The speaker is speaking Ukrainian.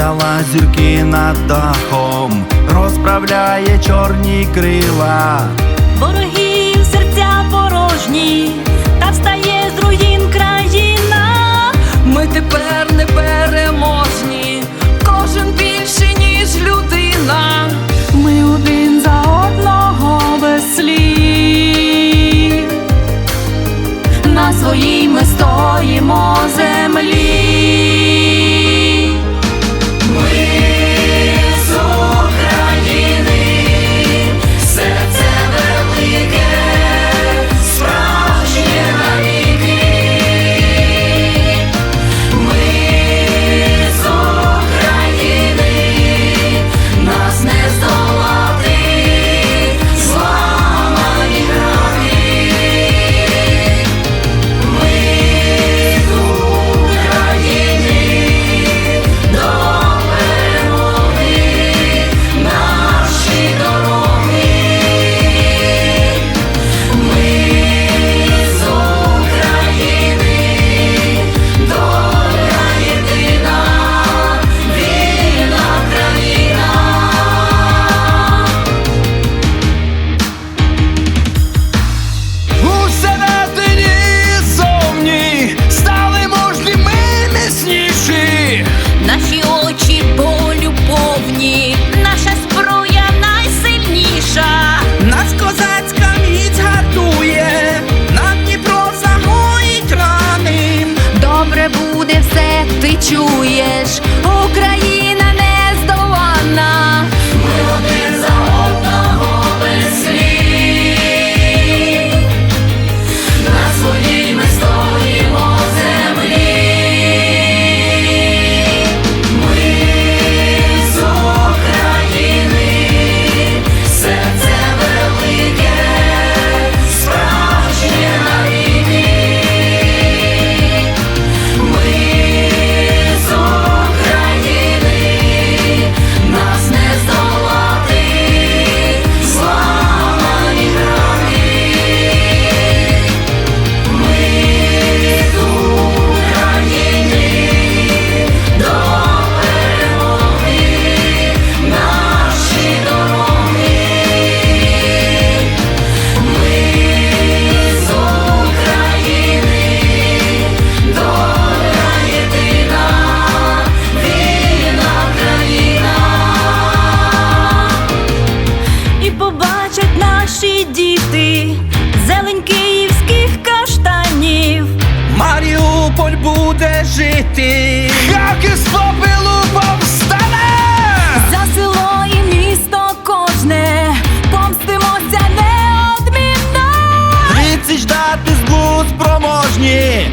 Розп'яла зірки над дахом, розправляє чорні крила, ворогів серця порожні, та встає з руїн країна. Ми тепер не переможні, кожен більше, ніж людина. Ми один за одного без слів. На своїй ми стоїмо. ти чуєш Україна? ти, як із попелу повстане за село і місто кожне, помстимося неодмінно. Тридцять дати збуд спроможні.